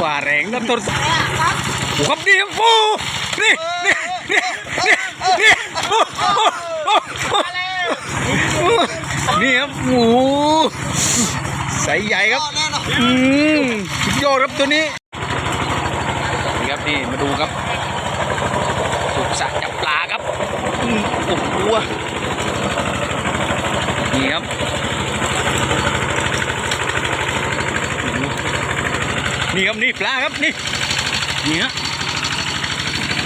ว่าแรงนะตัวโอ้ครับนี่ครับโอ้นี่นี่นี่นี่นี่โอ้โอ้โอ้นี่ครับหมูใสใหญ่ครับอืมยอดครับตัวนี้นี่ครับนี่มาดูครับสุกสะจับปลาครับอืมโอ้โหนี่ครับ นี่ครับนี่ปลาครับนี่นี่ฮะ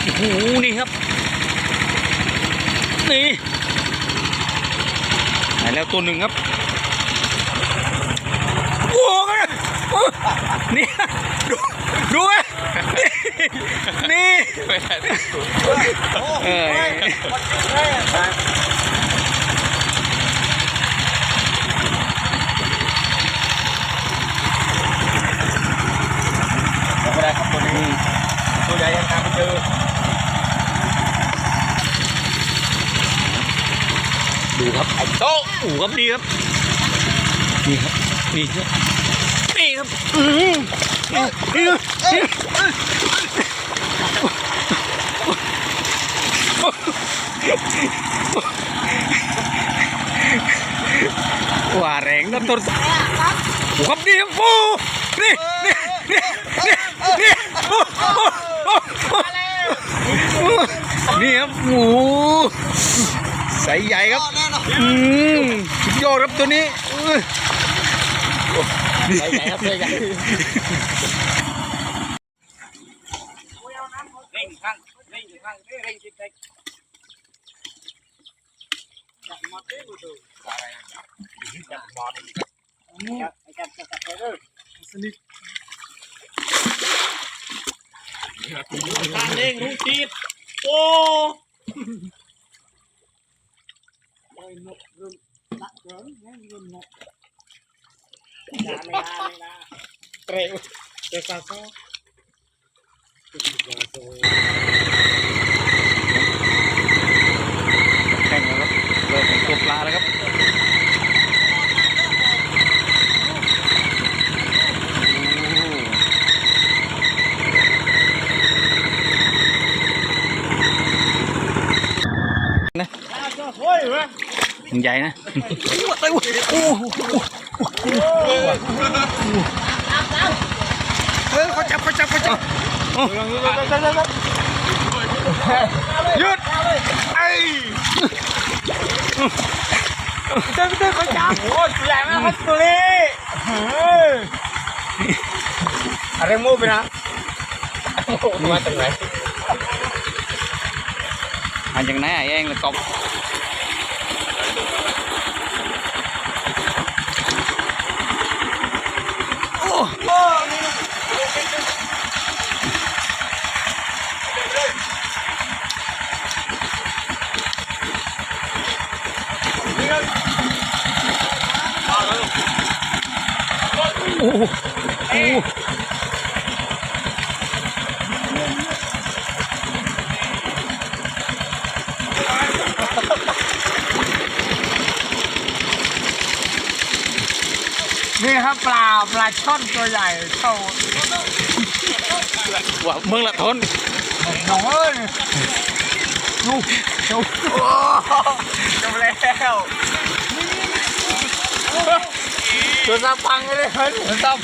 โอ้โหนี่ครับนี่ไหนแล้วตัวหนึ่งครับโอ้โหโอ้นี่ดูดูอะนี่ นี่เอ้ย ไม่ได้ครับ ตัวนี้ตัวใหญ่ยังตามไม่เจอดูครับไอ้โต๊ะโอ้โหครับนี่ครับนี่ครับนี่ครับนี่ครับอืมนี่ครับนี่ครับว่าแรงนะตัวโอ้ครับนี่ครับโอ้นี่นี่นี่นี่นี่โอ้โอ้โอ้โอ้นี่ครับหมู ใสใหญ่ครับอืมสุดยอดครับตัวนี้อื้อใหญ่ครับใหญ่เร่งข้างเร่งข้างเร่งจิตใจจับมาเต้บุตรจับบอลจับจับจับจับไปเลยสนิททางเด้งรู้จีดโอ้ เร็วเร็วซาโซ่แข่งแล้วครับเริ่มเป็นตัวปลาแล้วครับนะ โอ้ยเว้ย มันใหญ่นะโอ้โหเฮ้ยเขาจับเขาจับเขาจับหยุดไอ้เต้นเต้นเขาจับโอ้ยใหญ่มากครับตัวนี้อะไรมูไปนะมาจากไหนมาจากไหนอะเองเลยกบโอ้โอ้โอ้โอ้ นี่ครับปลาปลาช่อนตัวใหญ่เท่าว่ามึงละทนน้องเอ้ยดูดูจบแล้ว โทรศัพท์พังเลยโทรศัพ